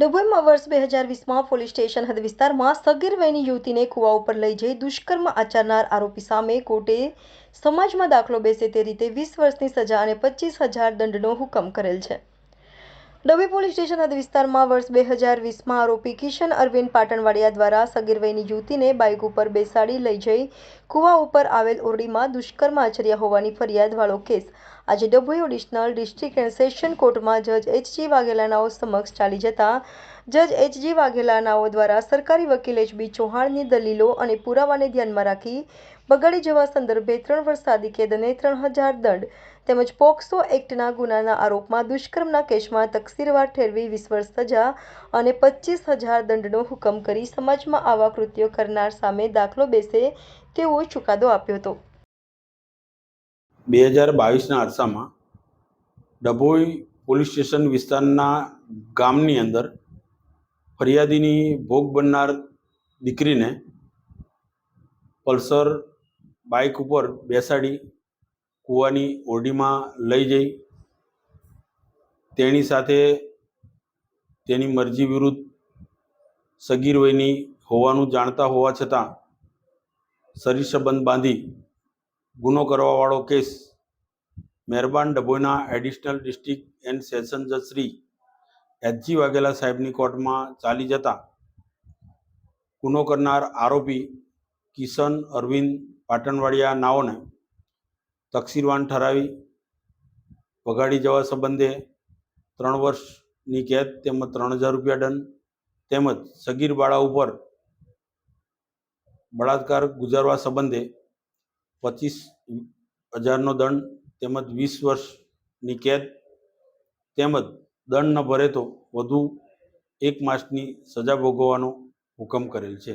ડભોઈમાં વર્ષ બે હજાર વીસમાં પોલીસ સ્ટેશન હદ વિસ્તારમાં સગીર વયની યુવતીને કુવા ઉપર લઈ જઈ દુષ્કર્મ આચરનાર આરોપી સામે કોર્ટે સમાજમાં દાખલો બેસે તે રીતે વીસ વર્ષની સજા અને પચીસ હજાર દંડનો હુકમ કરેલ છે. ડભોઈ પોલીસ સ્ટેશન હદ વિસ્તારમાં વર્ષ બે હજાર વીસમાં આરોપી કિશન અરવિંદ પાટણવાડિયા દ્વારા સગીરવયની યુવતીને બાઇક ઉપર બેસાડી લઈ જઈ કૂવા ઉપર આવેલ ઓરડીમાં દુષ્કર્મ આચર્યા હોવાની ફરિયાદવાળો કેસ. આજે Dabhoi additional district and session કોર્ટમાં જજ એચજી વાઘેલાનાઓ સમક્ષ ચાલી જતા જજ એચજી વાઘેલાનાઓ દ્વારા સરકારી વકીલ એચબી ચૌહાણની દલીલો અને પુરાવાને ધ્યાનમાં રાખી બગાડી જવા સંદર્ભે ત્રણ વર્ષ સાદી કેદ ત્રણ હજાર દંડ તેમજ પોક્સો એક્ટના ગુનાના આરોપમાં દુષ્કર્મના કેસમાં તકસીરવાર ઠેરવી વીસ વર્ષ સજા અને પચીસ હજાર દંડનો હુકમ કરી સમાજમાં આવા કૃત્યો કરનાર સામે દાખલો બેસે તેવો ચુકાદો આપ્યો હતો. બે હજાર બાવીસના અરસામાં ડભોઈ પોલીસ સ્ટેશન વિસ્તારના ગામની અંદર ફરિયાદીની ભોગ બનનાર દીકરીને પલ્સર બાઇક ઉપર બેસાડી કૂવાની ઓરડીમાં લઈ જઈ. તેની સાથે તેની મરજી વિરુદ્ધ સગીર વયની હોવાનું જાણતા હોવા છતાં શરીર સંબંધ બાંધી ગુનો કરવાવાળો કેસ મહેરબાન ડભોઈના એડિશનલ ડિસ્ટ્રિક્ટ એન્ડ સેશન જજ શ્રી એચજી વાઘેલા સાહેબની કોર્ટમાં ચાલી જતા ગુનો કરનાર આરોપી કિશન અરવિંદ પાટણવાડિયા નાઓને તકસીરવાન ઠરાવી વગાડી જવા સંબંધે ત્રણ વર્ષની કેદ તેમજ ત્રણ હજાર રૂપિયા દંડ તેમજ સગીર બાળા ઉપર બળાત્કાર ગુજારવા સંબંધે પચીસ હજારનો દંડ તેમજ વીસ વર્ષની કેદ તેમજ દંડ ન ભરે તો વધુ એક માસની સજા ભોગવવાનો હુકમ કરેલ છે.